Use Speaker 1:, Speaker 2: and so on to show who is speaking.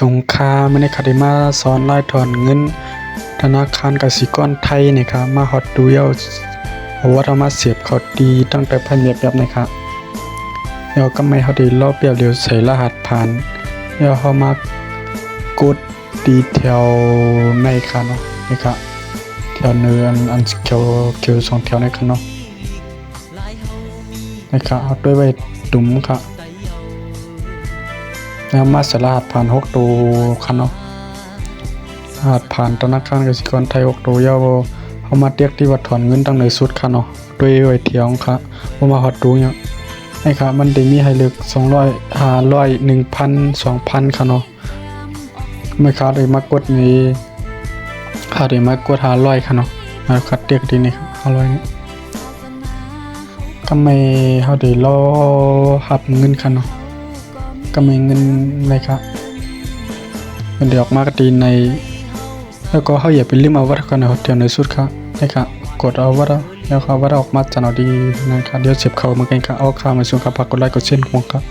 Speaker 1: สงคามไม่ได้คาได้มาสอนไล่ถอนเงิน ธนาคารกสิกรไทยนี่ครับมาฮอดดูเยาเพราะว่าเรามาเสียบเขาดีตั้งแต่พันเมียบแบบนี่ครับแล้วก็ไม่เขาด้รอบเปรียบเร็วใส่รหัสผ่านแล้วเขามากดดีเทลในค่ะเนาะนี่ครับแถวเนื้ออันเขียวเขียวสองแถวในค่ะเนาะนี่ครับเอาด้วยไว้ดุมครั บแล้วมาส่รหัสผ่านหกตัวค่ะเนาะาจผ่านธนาคารกสิกรไทยออกตัวยาวเอามาเรียกที่วัดถอนเงินตั้งในสุดค่ะเนาะด้วยไว้เทียงค่ะบ่มาฮอดดูเนี่ยนี่ค่ะมันได้มีให้เลือก200 500 1,000 2,000ค่ะเนาะไม่ค่ะได้มากดนี้ค่ะได้มากด500ค่ะเนาะมาคัดเรียกดีนี่ครับ500นี่ก็ไมเฮาได้รอรับเงินค่ะเนาะ ก็ไม่เงินเลยค่ะมันเดี๋ยวออกมากดีใน แล้วก็เขาอย่าไปลืมเอาวัตถุกันนะเดี๋ยวในสุดครับนะครับกดเอาวัตถุแล้วเขาวัตถุออกมาจะเอาดีนะครับเดี๋ยวเสียบเขาเหมือนกันครับเอาข้ามาสูงครับฝากกดไลค์กดแชร์ของครับ